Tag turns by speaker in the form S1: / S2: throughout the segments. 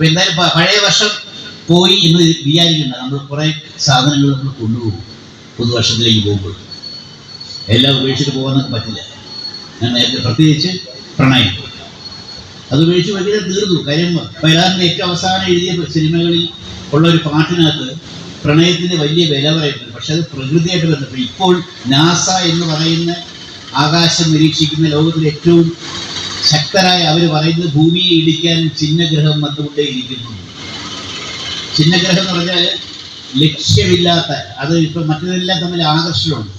S1: അപ്പൊ എന്തായാലും പഴയ വർഷം പോയി എന്ന് വിചാരിക്കണ്ട. നമ്മൾ കുറെ സാധനങ്ങൾ നമ്മൾ കൊണ്ടുപോകും. പുതുവർഷത്തിലേക്ക് പോകുമ്പോൾ. എല്ലാം ഉപേക്ഷിച്ച് പോകാനൊക്കെ പറ്റില്ല. ഞാൻ നേരത്തെ പ്രത്യേകിച്ച് പ്രണയം. അത് ഉപേക്ഷിച്ച് വലിയ തീർന്നു. കാര്യം വയലാറിന്റെ ഏറ്റവും അവസാനം എഴുതിയ സിനിമകളിൽ ഉള്ള ഒരു പാട്ടിനകത്ത് പ്രണയത്തിന് വലിയ വില പറയുന്നുണ്ട്. പക്ഷെ അത് പ്രകൃതിയായിട്ട് ബന്ധപ്പെട്ട് ഇപ്പോൾ നാസ എന്ന് പറയുന്ന ആകാശം നിരീക്ഷിക്കുന്ന ലോകത്തിലെ ഏറ്റവും ശക്തരായ അവർ പറയുന്നത് ഭൂമിയെ ഇടിക്കാൻ ചിഹ്നഗ്രഹം വന്നുകൊണ്ടേ ഇരിക്കുന്നു. ചിഹ്നഗ്രഹം എന്ന് പറഞ്ഞാൽ ലക്ഷ്യമില്ലാത്ത അത് ഇപ്പം മറ്റതെല്ലാം തമ്മിൽ ആകർഷണമുണ്ട്.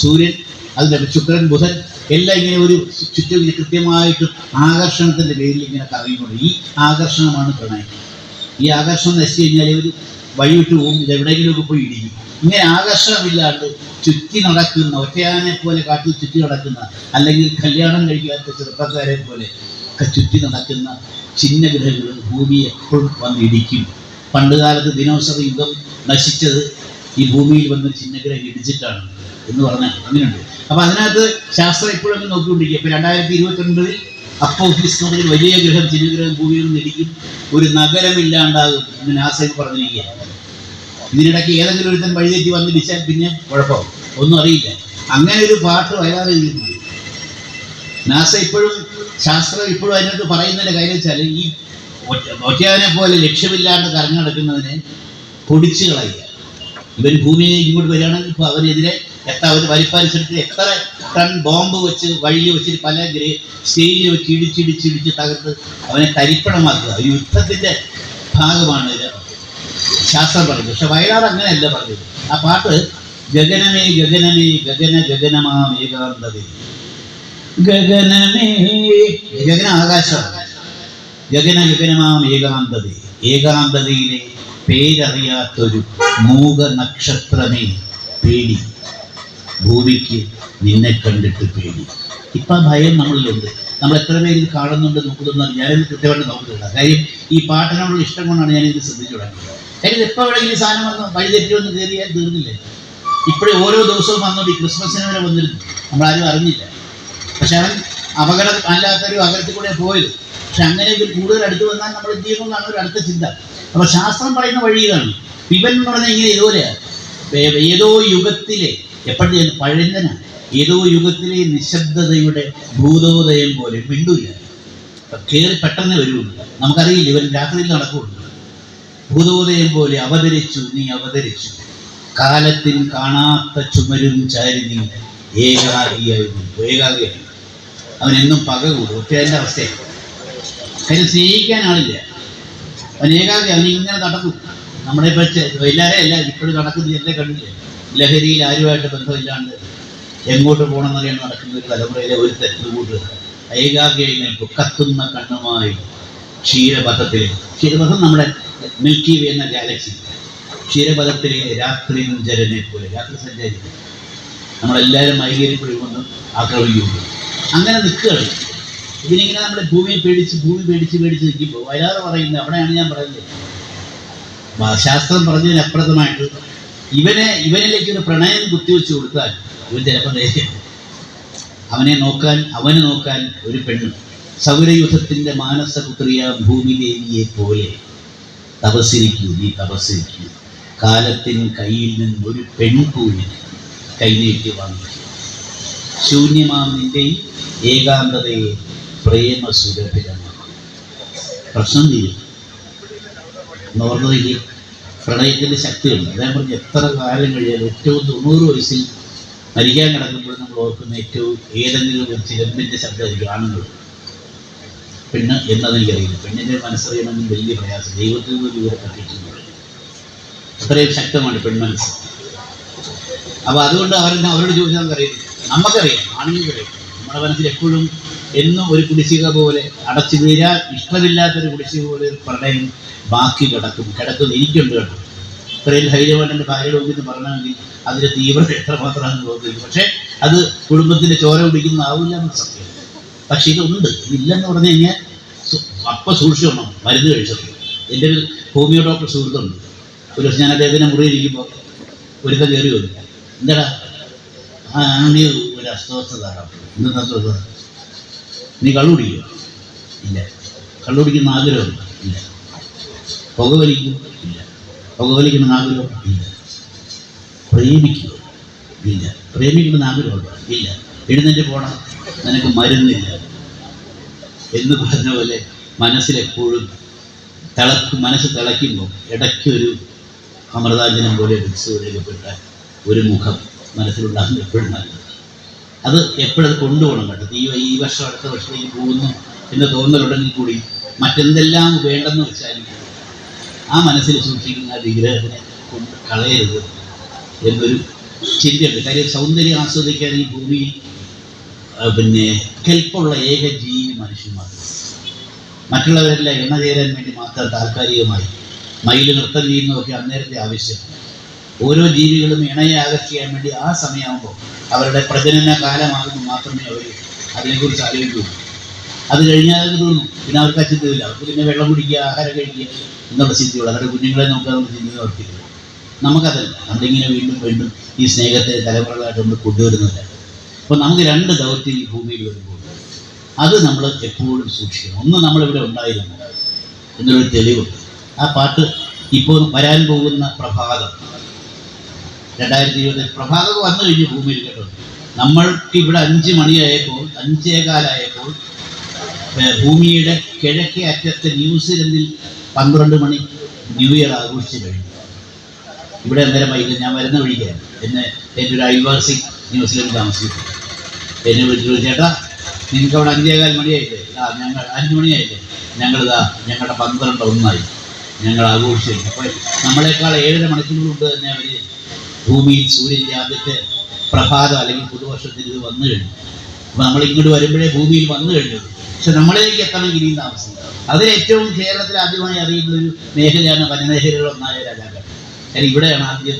S1: സൂര്യൻ അത് ശുക്രൻ ബുധൻ എല്ലാം ഇങ്ങനെ ഒരു ചുറ്റും ഇങ്ങനെ കൃത്യമായിട്ട് ആകർഷണത്തിന്റെ പേരിൽ ഇങ്ങനെ കറങ്ങിക്കൊണ്ട് ഈ ആകർഷണമാണ് പ്രണയം. ഈ ആകർഷണം നശിച്ചു കഴിഞ്ഞാൽ ഇവർ വഴിവിട്ട് പോകും ഇത് എവിടെയെങ്കിലുമൊക്കെ പോയി ഇടിക്കും. ഇങ്ങനെ ആകർഷണമില്ലാണ്ട് ചുറ്റി നടക്കുന്ന ഒറ്റയാനെ പോലെ കാട്ടിൽ ചുറ്റി നടക്കുന്ന അല്ലെങ്കിൽ കല്യാണം കഴിക്കാത്ത ചെറുപ്പക്കാരെ പോലെ ചുറ്റി നടക്കുന്ന ചിഹ്നഗ്രഹങ്ങൾ ഭൂമി എപ്പോഴും വന്നിടിക്കും പണ്ടുകാലത്ത് ദിനോസർ യുഗം നശിച്ചത് ഈ ഭൂമിയിൽ വന്ന് ചിഹ്നഗ്രഹം ഇടിച്ചിട്ടാണ് എന്ന് പറഞ്ഞാൽ അങ്ങനെയുണ്ട്. അപ്പൊ അതിനകത്ത് ശാസ്ത്രം ഇപ്പോഴും അങ്ങ് നോക്കിക്കൊണ്ടിരിക്കുക. ഇപ്പൊ രണ്ടായിരത്തി ഇരുപത്തി ഒൻപതിൽ ഹിസ്മതിൽ വലിയ ഗ്രഹം തിരുഗ്രഹം ഭൂമിയിൽ നിന്ന് ഇടിക്കും ഒരു നഗരമില്ലാണ്ടാകും എന്ന് നാസയിൽ പറഞ്ഞിരിക്കുകയാണ്. ഇതിനിടയ്ക്ക് ഏതെങ്കിലും ഒരുത്തൻ വഴിതെറ്റി വന്ന് വന്നിടിച്ചാൽ പിന്നെ കുഴപ്പമാവും. ഒന്നും അറിയില്ല. അങ്ങനെ ഒരു പാട്ട് എഴുതിയിട്ടുണ്ട്. നാസ ഇപ്പോഴും ശാസ്ത്രം ഇപ്പോഴും അതിനകത്ത് പറയുന്നതിന്റെ കാര്യം വെച്ചാൽ ഈ ഒറ്റ- ഒറ്റയാനെ പോലെ ലക്ഷ്യമില്ലാണ്ട് കറങ്ങി നടക്കുന്നതിനെ പൊടിച്ചു കളയുക. ഇവൻ ഭൂമിയെ ഇങ്ങോട്ട് വരികയാണെങ്കിൽ ഇപ്പോൾ അവനെതിരെ എത്ര അവർ വലിപ്പനുസരിച്ച് എത്ര ടൺ ബോംബ് വെച്ച് വഴിയിൽ വെച്ചിട്ട് പല സ്റ്റേജിൽ വെച്ച് ഇടിച്ചിടിച്ചിടിച്ച് തകർത്ത് അവനെ തരിപ്പണമാക്കുക. യുദ്ധത്തിന്റെ ഭാഗമാണ് ശാസ്ത്രം പറഞ്ഞത് പക്ഷെ വയലാർ അങ്ങനെയല്ല പറഞ്ഞത്. ആ പാട്ട് ഗഗനമേ ഗഗനമേ ഗഗന ഗഗനമാം ഗഗനമേ ഗഗന ആകാശമാണ്. ഗഗന ഗഗനമാം ഏകാന്തത ഏകാന്തതയിലെ പേരറിയാത്തൊരു മൂക നക്ഷത്രമേ പേടി. ഭൂമിക്ക് നിന്നെ കണ്ടിട്ട് പേടി. ഇപ്പം ഭയം നമ്മളിലുണ്ട്. നമ്മൾ എത്ര പേര് കാണുന്നുണ്ട് നോക്കുന്നുണ്ട് ഞാനിത് കൃത്യമായിട്ട് നോക്കുന്നില്ല കാര്യം ഈ പാട്ടിനോടുള്ള ഇഷ്ടം കൊണ്ടാണ് ഞാനിത് ശ്രദ്ധിച്ചു തുടങ്ങിയത്. കാര്യം എപ്പോൾ ഈ സാധനം വന്ന് വഴിതെറ്റി വന്ന് കയറിയാൽ തീർന്നില്ലേ? ഇപ്പോഴേ ഓരോ ദിവസവും വന്നോണ്ട് ഈ ക്രിസ്മസിന് വരെ വന്നിരുന്നു. നമ്മളാരും അറിഞ്ഞില്ല. പക്ഷെ അവൻ അപകടം അല്ലാത്തൊരു അകലത്തിൽ കൂടെ പോയത്. പക്ഷെ അങ്ങനെ ഇതിൽ കൂടുതൽ അടുത്ത് വന്നാൽ നമ്മൾ എന്ത് ചെയ്യുമെന്നാണ് ഒരു അടുത്ത ചിന്ത. അപ്പോൾ ശാസ്ത്രം പറയുന്ന വഴി ഇതാണ്. ഇവൻ എന്ന് പറഞ്ഞാൽ ഇങ്ങനെ ഇതുപോലെയാണ് ഏതോ യുഗത്തിലെ എപ്പോഴും പഴഞ്ചനാണ് ഏതോ യുഗത്തിലെ നിശബ്ദതയുടെ ഭൂതോദയം പോലെ മിണ്ടൂല. കയറി പെട്ടെന്ന് വരുള്ളൂ നമുക്കറിയില്ല ഇവൻ രാത്രിയിൽ നടക്കുന്നുണ്ട് ഭൂതോദയം പോലെ അവതരിച്ചു നീ അവതരിച്ചു. കാലത്തിൽ കാണാത്ത ചുമരും ചാരി നീ ഏകാഗിയായിരുന്നു ഏകാഗിയായി അവൻ എന്നും പക കൂടും. ഒറ്റയതിന്റെ അവസ്ഥയാണ് കാര്യം സ്നേഹിക്കാൻ ആളില്ല. അവൻ ഏകാഗി അവൻ ഇങ്ങനെ നടക്കും നമ്മളെ ഇപ്പം എല്ലാവരെയും അല്ല ഇപ്പോഴും നടക്കുന്നത് എന്നെ കണ്ടില്ല? ലഹരിയിൽ ആരുമായിട്ട് ബന്ധമില്ലാണ്ട് എങ്ങോട്ട് പോകണമെന്നറിയാൻ നടക്കുന്ന ഒരു തലമുറയിലെ ഒരു തെറ്റുകൂട്ട് കൂട്ട് ഏകാഗിയായി നിൽക്കും കത്തുന്ന കണ്ണുമായി ക്ഷീരപഥത്തിൽ ക്ഷീരപഥം നമ്മുടെ മിൽക്കി വേ എന്ന ഗാലക്സി ക്ഷീരപഥത്തിലെ രാത്രി ജരനെ പോലെ രാത്രി സഞ്ചാരി നമ്മളെല്ലാവരും മൈകേരിപ്പുഴ കൊണ്ട് ആക്രമിക്കുന്നു അങ്ങനെ നിൽക്കുകയാണ്. ഇതിനിങ്ങനെ നമ്മുടെ ഭൂമിയെ പേടിച്ച് ഭൂമി പേടിച്ച് പേടിച്ച് നിൽക്കുമ്പോൾ വയലാറ് പറയുന്നത് അവിടെയാണ് ഞാൻ പറയുന്നത്. ശാസ്ത്രം ശാസ്ത്രം പറഞ്ഞതിനപ്പുറത്തുമായിട്ട് ഇവനെ ഇവനിലേക്ക് ഒരു പ്രണയം കുത്തിവെച്ച് കൊടുത്താൽ അവൻ ചിലപ്പോൾ അവനെ നോക്കാൻ അവന് നോക്കാൻ ഒരു പെണ്ണ്. സൗരയുധത്തിന്റെ മാനസപുത്രിയ ഭൂമിദേവിയെ പോലെ തപസ്സിരിക്കൂ നീ തപസ്സിരിക്കൂ. കാലത്തിൻ കയ്യിൽ നിന്ന് ഒരു പെൺകൂലി കൈനീട്ടി വാങ്ങി. ശൂന്യമാം നിന്റെ ഏകാന്തതയെ പ്രേമസുരഭിതമാക്കും പ്രശ്നം തീരും. നോർമലി പ്രണയത്തിന്റെ ശക്തിയുണ്ട്. ഞാൻ പറഞ്ഞ് എത്ര കാലം കഴിയാലും ഏറ്റവും തൊണ്ണൂറ് വയസ്സിൽ മരിക്കാൻ കിടക്കുമ്പോൾ നമ്മൾ ഓർക്കുന്ന ഏറ്റവും ഏതെങ്കിലും ഒരു ചിലമ്പിന്റെ ശബ്ദമായിരിക്കും ആണുങ്ങൾ. പെണ്ണ് എന്നതെനിക്കറിയില്ല പെണ്ണിന്റെ മനസ്സറിയണമെങ്കിൽ വലിയ പ്രയാസം. ദൈവത്തിൽ നിന്ന് ഇവരെ പറ്റിയിട്ടുണ്ട് അത്രയും ശക്തമാണ് പെൺമനസ്സ് അപ്പോൾ അതുകൊണ്ട് അവർ അവരോട് ചോദിച്ചാൽ നമുക്കറിയില്ല നമുക്കറിയാം. ആണുങ്ങൾക്കറിയാം. നമ്മുടെ മനസ്സിൽ എപ്പോഴും എന്നും ഒരു കുടിശ്ശിക പോലെ അടച്ചു തീരാ ഇഷ്ടമില്ലാത്തൊരു കുടിശ്ശിക പോലെ ഒരു പ്രണയം ബാക്കി കിടക്കും. കിടക്കും എനിക്കുണ്ട് കേട്ടോ. ഇത്രയും ധൈര്യമായിട്ട് മുമ്പിൽ നിന്ന് പറഞ്ഞെങ്കിൽ അതിന്റെ തീവ്രത എത്രമാത്രമാണെന്ന് തോന്നുന്നു പക്ഷേ അത് കുടുംബത്തിന്റെ ചോര ആവില്ല എന്ന് സത്യം. പക്ഷേ ഇതുണ്ട്. ഇതില്ലെന്ന് പറഞ്ഞു കഴിഞ്ഞാൽ അപ്പം സൂക്ഷിക്കണം മരുന്ന് കഴിച്ചത് എന്റെ ഒരു ഹോമിയോ ഡോക്ടർ സുഹൃത്തുണ്ട്. ഒരു ദിവസം ഞാൻ അദ്ദേഹത്തിന്റെ മുറിയിരിക്കുമ്പോൾ ഒരുത്തം കയറി വന്നു. എന്താടാ? ആ നീ ഒരു അസ്വസ്ഥത എന്താ നീ കള്ളു കുടിക്കുമോ ഇല്ല. കള്ളു കുടിക്കുന്ന ആഗ്രഹമുണ്ട്? ഇല്ല. പുക വലിക്കും ഇല്ല. പുകവലിക്കുന്ന ആഗ്രഹം ഇല്ല. പ്രേമിക്കുക ഇല്ല. പ്രേമിക്കണമെന്ന് ആഗ്രഹമുണ്ടോ? ഇല്ല. എഴുന്നേറ്റ് പോണം. നിനക്ക് മരുന്നില്ല. എന്ന് പറഞ്ഞ പോലെ മനസ്സിലെപ്പോഴും തിളക്ക് മനസ്സ് തിളയ്ക്കുമ്പോൾ ഇടയ്ക്കൊരു അമൃതാഞ്ജനം പോലെ വിളിച്ചുകൊടുക്കപ്പെട്ട ഒരു മുഖം മനസ്സിലുണ്ടാകുന്ന എപ്പോഴും നല്ലത് അത് എപ്പോഴും അത് കൊണ്ടുപോകണം കേട്ടോ. ഈ ഈ വർഷം അടുത്ത വർഷത്തേക്ക് പോകുന്നു എന്ന് തോന്നലുണ്ടെങ്കിൽ കൂടി മറ്റെന്തെല്ലാം വേണ്ടെന്ന് വെച്ചാലും ആ മനസ്സിൽ സൂക്ഷിക്കുന്ന വിഗ്രഹത്തിനെ കൊണ്ട് കളയരുത് എന്നൊരു ചിന്തയുണ്ട്. കാര്യം സൗന്ദര്യം ആസ്വദിക്കാൻ ഈ ഭൂമിയിൽ പിന്നെ കെൽപ്പുള്ള ഏക ജീവി മനുഷ്യന്മാർ. മറ്റുള്ളവരെല്ലാം എണ്ണ ചേരാൻ വേണ്ടി മാത്രം താൽക്കാലികമായി മയിൽ നൃത്തം ചെയ്യുന്നതൊക്കെ അന്നേരത്തെ ആവശ്യമാണ് ഓരോ ജീവികളും ഇണയെ ആകർഷിക്കാൻ വേണ്ടി ആ സമയമാകുമ്പോൾ അവരുടെ പ്രജനന കാലമാകുമ്പോൾ മാത്രമേ അവർ അതിനെക്കുറിച്ച് ആലോചിക്കൂ. അത് കഴിഞ്ഞാൽ അത് തീർന്നു. പിന്നെ അവർക്ക് ആ അവർക്ക് പിന്നെ വെള്ളം കുടിക്കുക ആഹാരം കഴിക്കുക. എന്നുള്ള ചിന്തയോട് അവരുടെ കുഞ്ഞുങ്ങളെ നോക്കുക ചിന്തയോ ചിന്ത വർത്തിക്കുന്നു നമുക്കതല്ല. നമ്മളിങ്ങനെ വീണ്ടും വീണ്ടും ഈ സ്നേഹത്തെ തലമുറകളായിട്ട് നമ്മൾ കൊണ്ടുവരുന്നില്ല അപ്പോൾ നമുക്ക് രണ്ട് ദൗത്യം ഈ ഭൂമിയിൽ വരുമ്പോൾ അത് നമ്മൾ എപ്പോഴും സൂക്ഷിക്കണം. ഒന്ന് നമ്മളിവിടെ ഉണ്ടായിരുന്നു എന്നൊരു തെളിവുണ്ട്. ആ പാട്ട് ഇപ്പോൾ വരാൻ പോകുന്ന പ്രഭാതം. രണ്ടായിരത്തി ഇരുപത് പ്രഭാതം വന്നു കഴിഞ്ഞു ഭൂമിയിൽ കേട്ടോ. നമ്മൾക്ക് ഇവിടെ അഞ്ച് മണിയായപ്പോൾ അഞ്ചേകാലായപ്പോൾ ഭൂമിയുടെ കിഴക്കേ അറ്റത്തെ ന്യൂസിലൻഡിൽ പന്ത്രണ്ട് മണി ന്യൂ ഇയർ ആഘോഷിച്ച് കഴിഞ്ഞു. ഇവിടെ അന്നേരം വൈകുന്നേരം ഞാൻ വരുന്ന വഴിക്കാണ്. എന്നെ എന്റെ ഒരു അയൽവാസി ന്യൂസിലൻഡ് താമസിക്കുന്നു. എന്നെ വിളിച്ചു ചേട്ടാ നിങ്ങൾക്ക് അവിടെ അഞ്ചേകാൽ മണിയായില്ലേ? ആ ഞങ്ങൾ അഞ്ച് മണിയായില്ലേ? ഞങ്ങളിതാ ഞങ്ങളുടെ പന്ത്രണ്ട് ഒന്നായി. ഞങ്ങൾ ആഘോഷിച്ചു അപ്പോൾ നമ്മളെക്കാൾ ഏഴര മണിക്കൂർ കൊണ്ട് തന്നെ അവർ ഭൂമിയിൽ സൂര്യന്റെ ആദ്യത്തെ പ്രഭാതം അല്ലെങ്കിൽ പുതുവർഷത്തിൽ ഇത് വന്നു കഴിഞ്ഞു. അപ്പോൾ നമ്മൾ ഇങ്ങോട്ട് വരുമ്പോഴേ ഭൂമിയിൽ വന്നു കഴിഞ്ഞു. പക്ഷെ നമ്മളിലേക്ക് എത്തണമെങ്കിൽ താമസം അതിൽ ഏറ്റവും കേരളത്തിൽ ആദ്യമായി അറിയുന്ന ഒരു മേഖലയാണ് വനമേഖലകൾ ഒന്നായ രാജാക്കൾ കാര്യം ഇവിടെയാണ് ആദ്യം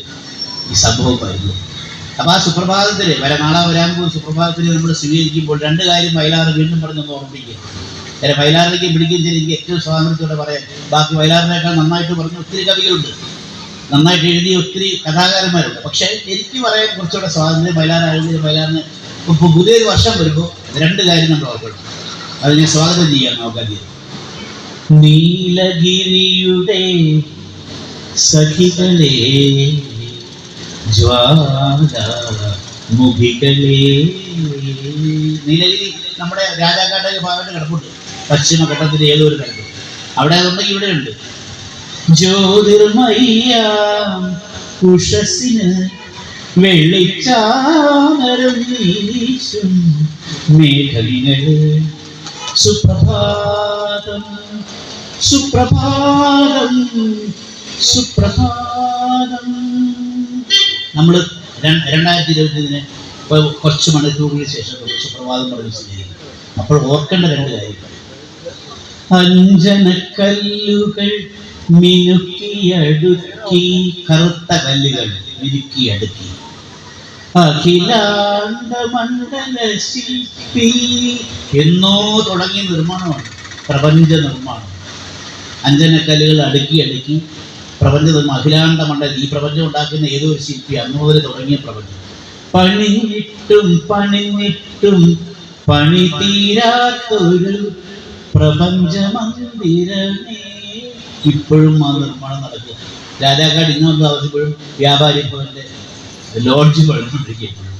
S1: ഈ സംഭവം വരുന്നത് അപ്പൊ ആ സുപ്രഭാതത്തിൽ വരാൻ പോകുന്ന സുപ്രഭാതത്തിൽ നമ്മൾ സ്വീകരിക്കുമ്പോൾ രണ്ട് കാര്യം വയലാറ് വീണ്ടും പറഞ്ഞൊന്ന് ഓർമ്മിക്കുക കാര്യം വയലാറിലേക്ക് ചെയ്ത് എനിക്ക് ഏറ്റവും സ്വാതന്ത്ര്യത്തോടെ പറയാം. ബാക്കി വയലാറിനേക്കാൾ നന്നായിട്ട് പറഞ്ഞ ഒത്തിരി കവികളുണ്ട്. നന്നായിട്ട് എഴുതിയ ഒത്തിരി കഥാകാരന്മാരുണ്ട്. പക്ഷേ എനിക്ക് പറയാൻ കുറച്ചുകൂടെ സ്വാതന്ത്ര്യം വയലാറായിരുന്നു വയലാറിന് ഇപ്പോൾ പുതിയൊരു വർഷം വരുമ്പോൾ രണ്ട് കാര്യം നമ്മൾ ഓർക്കണം. അത് ഞാൻ സ്വാഗതം ചെയ്യാൻ ചെയ്യും നീലഗിരിയുടെ സഖികളെ ജ്വാലാമുഖികളെ. നീലഗിരി നമ്മുടെ രാജാക്കാട്ടൊക്കെ ഭാഗത്ത് കിടപ്പുണ്ട്. പശ്ചിമഘട്ടത്തിന്റെ ഏതോ ഒരു കിടപ്പ് അവിടെ അതുണ്ടെങ്കിൽ ഇവിടെ ഉണ്ട്. ജ്യോതിർമയ്യ ഉഷസിന് വെള്ളിച്ചാമരം മേഘങ്ങൾ സുപ്രഭാതം സുപ്രഭാതം സുപ്രഭാതം. നമ്മൾ രണ്ടായിരത്തി ഇരുപത്തിന് കുറച്ച് മണിക്കൂറിന് ശേഷം സുപ്രഭാതം പറഞ്ഞ് സ്നേഹിക്കും അപ്പോൾ ഓർക്കേണ്ട രണ്ട് കാര്യങ്ങൾ. അഞ്ജനക്കല്ലുകൾ മിനുക്കിയടുക്കി കറുത്ത കല്ലുകൾ മിനുക്കിയടുക്കി അഖിലാണ്ട മണ്ഡല ശില്പി എന്നോ തുടങ്ങിയ നിർമ്മാണമാണ് പ്രപഞ്ച നിർമ്മാണം. അഞ്ജനക്കല്ലുകൾ അടുക്കി അടുക്കി പ്രപഞ്ച നിർമ്മാണം അഖിലാണ്ട മണ്ഡലം ഈ പ്രപഞ്ചം ഉണ്ടാക്കുന്ന ഏതോ ഒരു ശില്പി അന്ന് മുതൽ തുടങ്ങിയ പ്രപഞ്ചം. പണിഞ്ഞിട്ടും പണിഞ്ഞിട്ടും പണി തീരാത്തൊരു പ്രപഞ്ചമന്ദിരമേ. ഇപ്പോഴും ആ നിർമ്മാണം നടക്കുക. രാജാക്കാട് ഇന്നും താമസിക്കുമ്പോഴും വ്യാപാരി ഭവന്റെ ലോഡ്ജ് പണിഞ്ഞുകൊണ്ടിരിക്കുകയാണ്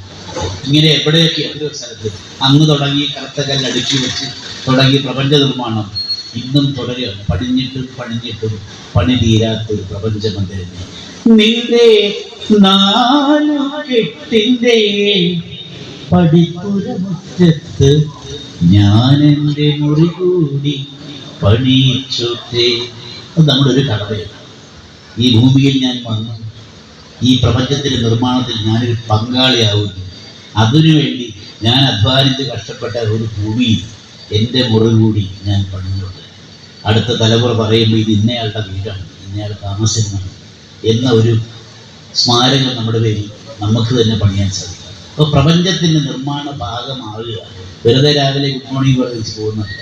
S1: ഇങ്ങനെ എവിടെയൊക്കെ എത്രയോ സ്ഥലത്ത് അന്ന് തുടങ്ങി കറുത്ത കല്ല് അടുക്കി വെച്ച് തുടങ്ങി പ്രപഞ്ച നിർമ്മാണം ഇന്നും തുടരുകയാണ് പണിഞ്ഞിട്ടും പണിഞ്ഞിട്ടും പണി തീരാത്തൊരു പ്രപഞ്ച മന്ദിരമേ നിന്റെ നാലു കെട്ടിന്റെ പടിപ്പുറമുറ്റത്ത് ഞാൻ എന്റെ മുറി കൂടി പണിയിച്ചോട്ടെ. അത് നമ്മുടെ ഒരു കടമയാണ്. ഈ ഭൂമിയിൽ ഞാൻ വന്നു. ഈ പ്രപഞ്ചത്തിന്റെ നിർമ്മാണത്തിൽ ഞാനൊരു പങ്കാളിയാവുന്നു. അതിനുവേണ്ടി ഞാൻ അധ്വാനിച്ച് കഷ്ടപ്പെട്ട ഒരു ഭൂമിയിൽ എന്റെ മുറി കൂടി ഞാൻ പണിഞ്ഞുണ്ട് അടുത്ത തലമുറ പറയുമ്പോൾ ഇത് ഇന്നയാളുടെ വീടാണ് ഇന്നയാൾ താമസിക്കുന്നതാണ് എന്ന ഒരു സ്മാരകം നമ്മുടെ പേരിൽ നമുക്ക് തന്നെ പണിയാൻ സാധിക്കും. അപ്പോൾ പ്രപഞ്ചത്തിന്റെ നിർമ്മാണ ഭാഗമാവുക വെറുതെ രാവിലെ ഗുഡ് മോർണിംഗ് പറഞ്ഞ് പോകുന്നതല്ല.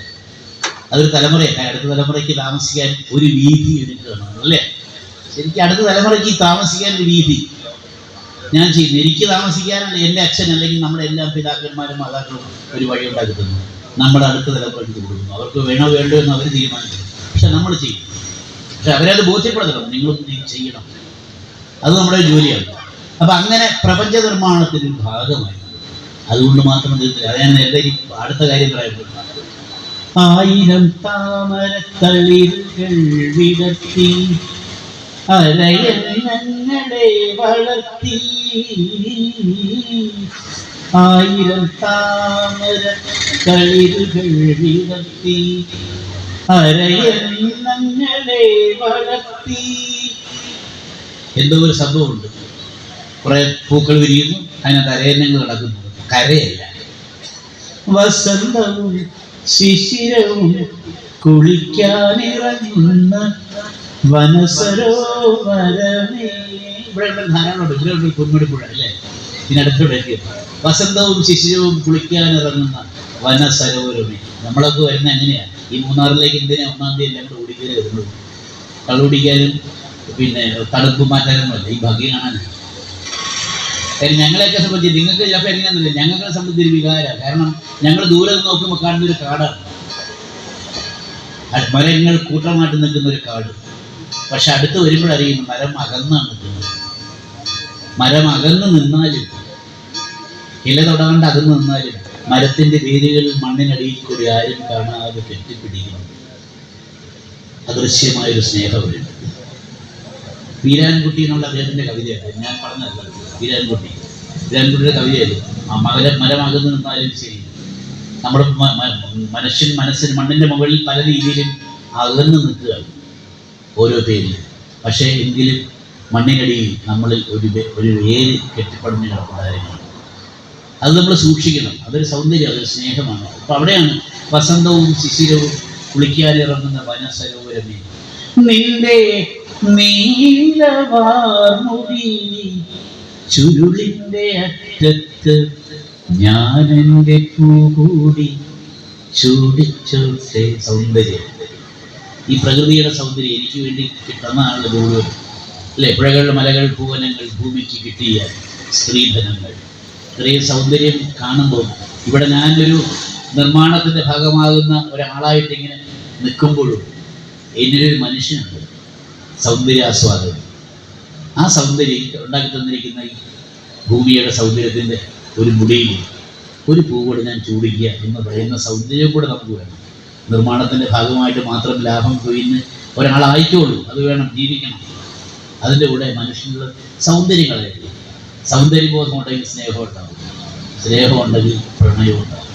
S1: അതൊരു തലമുറയൊക്കെ അടുത്ത തലമുറയ്ക്ക് താമസിക്കാൻ ഒരു വീതി ഒരുക്കുകയാണ് അല്ലേ? ശരിക്കും അടുത്ത തലമുറയ്ക്ക് താമസിക്കാൻ ഒരു രീതി ഞാൻ ചെയ്യുന്നു. എനിക്ക് താമസിക്കാനാണ് എന്റെ അച്ഛൻ അല്ലെങ്കിൽ നമ്മുടെ എല്ലാ പിതാക്കന്മാരും മാതാക്കളും ഒരു വഴി ഉണ്ടാക്കി നമ്മുടെ അടുത്ത തലമുറയ്ക്ക് കൊടുക്കുന്നു. അവർക്ക് വേണോ വേണ്ടോ എന്ന് അവർ തീരുമാനിക്കുന്നു. പക്ഷെ നമ്മൾ ചെയ്യും. പക്ഷെ അവരത് ബോധ്യപ്പെടുത്തണം. നിങ്ങളും ചെയ്യണം. അത് നമ്മുടെ ജോലിയാണ്. അപ്പം അങ്ങനെ പ്രപഞ്ച നിർമ്മാണത്തിന് ഭാഗമായി. അതുകൊണ്ട് മാത്രം തീർത്തില്ല ഞാൻ നേരത്തെ അടുത്ത കാര്യം പറയുന്നത് ആയിരം താമരത്തളിരുകൾ വിടർത്തി അരയന്നങ്ങളെ വളർത്തി. ആയിരം താമര കളിരുകൾ വിളർത്തി അരയെന്നെ വളർത്തി. എന്തോ ഒരു സംഭവമുണ്ട്. കുറെ പൂക്കൾ വിരിയുന്നു. അതിനകത്ത് അരയന്നങ്ങൾ കിടക്കുന്നു കരയല്ല. വസന്തവും ശിശിരവും കുളിക്കാനിറങ്ങുന്ന ധാരാളമുണ്ട്. ഇവിടെ ഉണ്ട് ഇതിനടുത്തൂടെ എത്തിയത് വസന്തവും ശിശിരവും കുളിക്കാനിറങ്ങുന്ന വനസരോവരമേ നമ്മളൊക്കെ വരുന്ന എങ്ങനെയാ? ഈ മൂന്നാറിലേക്ക് എന്തിനാ ഒന്നാം തീയതി എല്ലാം കൂടെ ഓടിക്കൽ വരുന്നത്? കള്ളുപിടിക്കാനും പിന്നെ തണുപ്പ് മാറ്റാനൊന്നുമല്ല ഈ ഭംഗി കാര്യം ഞങ്ങളെയൊക്കെ സംബന്ധിച്ച് നിങ്ങൾക്ക് ചിലപ്പോൾ എങ്ങനെയാണെന്നില്ല ഞങ്ങളെ സംബന്ധിച്ച് ഒരു വികാരമാണ് കാരണം ഞങ്ങൾ ദൂരെ നോക്കുമ്പോൾ കാണുന്ന ഒരു കാടാണ്. മരങ്ങൾ കൂട്ടമായിട്ട് നിൽക്കുന്ന ഒരു കാട്. പക്ഷെ അടുത്ത് വരുമ്പോഴറിയും മരം അകന്നാണ് നിൽക്കുന്നത് മരം അകന്ന് നിന്നാലും ഇല തൊടാണ്ട് അകന്ന് നിന്നാലും മരത്തിന്റെ വീതികളിൽ മണ്ണിനടിയിൽ കൂടി ആരും കാണാതെ കെട്ടിപ്പിടിക്കുന്നു. അദൃശ്യമായൊരു സ്നേഹമുണ്ട് വീരാൻകുട്ടി എന്നുള്ള അദ്ദേഹത്തിന്റെ കവിതയാണ് ഞാൻ പറഞ്ഞതല്ല. വീരാൻകുട്ടി. വീരാൻകുട്ടിയുടെ കവിതയല്ലേ? ആ മകര മരമാകുന്നു നിന്നാലും ശരി. നമ്മുടെ മനുഷ്യൻ മനസ്സിന് മണ്ണിന്റെ മുകളിൽ പല രീതിയിലും അകന്നു നിൽക്കുകയാണ്. ഓരോ പേരിൽ പക്ഷേ എങ്കിലും മണ്ണിനടിയിൽ നമ്മളിൽ ഒരു ഒരു വേര് കെട്ടിപ്പടഞ്ഞ് കിടക്കുന്നതായിരിക്കും അത് നമ്മൾ സൂക്ഷിക്കണം. അതൊരു സൗന്ദര്യം അതൊരു സ്നേഹമാണ്. അപ്പൊ അവിടെയാണ് വസന്തവും ശിശിരവും കുളിക്കാനിറങ്ങുന്ന വനസരോവരമേ. നിന്റെ നീലവാർമുടി അറ്റത്ത് ഞാനെന്റെ പൂ കൂടി ചൂടിച്ചോട്ടെ സൗന്ദര്യം. ഈ പ്രകൃതിയുടെ സൗന്ദര്യം എനിക്ക് വേണ്ടി കിട്ടുന്നതാണ് മുഴുവൻ അല്ലെ? പുഴകൾ മലകൾ ഭൂവനങ്ങൾ ഭൂമിക്ക് കിട്ടിയ സ്ത്രീധനങ്ങൾ. ഇത്രയും സൗന്ദര്യം കാണുമ്പോൾ ഇവിടെ ഞാനൊരു നിർമ്മാണത്തിന്റെ ഭാഗമാകുന്ന ഒരാളായിട്ട് ഇങ്ങനെ നിൽക്കുമ്പോഴും എന്നിലൊരു മനുഷ്യനുണ്ട്. സൗന്ദര്യാസ്വാദകൻ. ആ സൗന്ദര്യം ഉണ്ടാക്കി തന്നിരിക്കുന്ന ഈ ഭൂമിയുടെ സൗന്ദര്യത്തിന്റെ ഒരു മുടിയിൽ ഒരു പൂവോട് ഞാൻ ചൂടിക്കുക എന്ന് പറയുന്ന സൗന്ദര്യം കൂടെ നമുക്ക് വേണം. നിർമ്മാണത്തിന്റെ ഭാഗമായിട്ട് മാത്രം ലാഭം കൊയ്യുന്ന ഒരാളായിക്കോളൂ. അത് വേണം ജീവിക്കണം. അതിന്റെ കൂടെ മനുഷ്യനുള്ള സൗന്ദര്യങ്ങളായിരിക്കും സൗന്ദര്യബോധം ഉണ്ടെങ്കിൽ സ്നേഹം ഉണ്ടാവും. സ്നേഹം ഉണ്ടെങ്കിൽ പ്രണയം ഉണ്ടാവും.